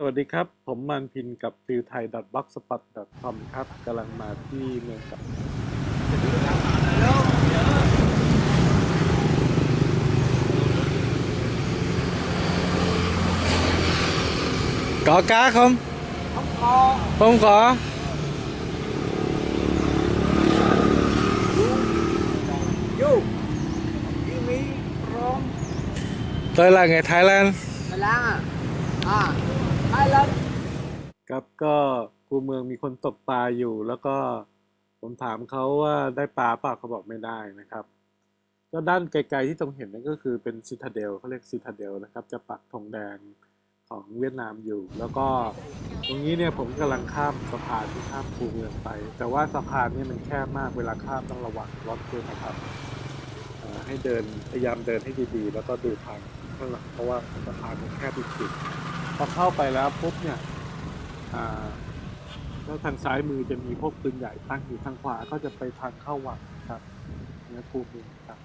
สวัสดีครับ ผมมันพินกับฟิลไทย b l o g s p o t c o m ครับกำลังมาที่เมืองกับ Có cá không? không có Không có. vô đi mi from Tôi là người Thái Lan. Thái Lan à à Thailand ครับก็คูเมืองมีคนตกปลาอยู่ แล้วก็ผมถามเขาว่าได้ปลาเปล่าเขาบอกไม่ได้นะครับ ก็ด้านไกลๆที่ตรงเห็นนั่นก็คือเป็นซิทาเดลเขาเรียกซิทาเดลนะครับ จะปักธงแดงของเวียดนามอยู่ แล้วก็ตรงนี้เนี่ยผมกำลังข้ามสะพานที่ข้ามคูเมืองไป แต่ว่าสะพานนี่มันแคบมากเวลาข้ามต้องระวังรถด้วยนะครับให้เดินพยายามเดินให้ดีๆ แล้วก็ดูทางข้างหลังเพราะว่าสะพานมันแคบจริงๆพอเข้าไปแล้วปุ๊บเนี่ย แล้วทางซ้ายมือจะมีพวกปืนใหญ่ตั้งอยู่ทางขวาก็จะไปทางเข้าวังครับเนี่ยคูมืองครับ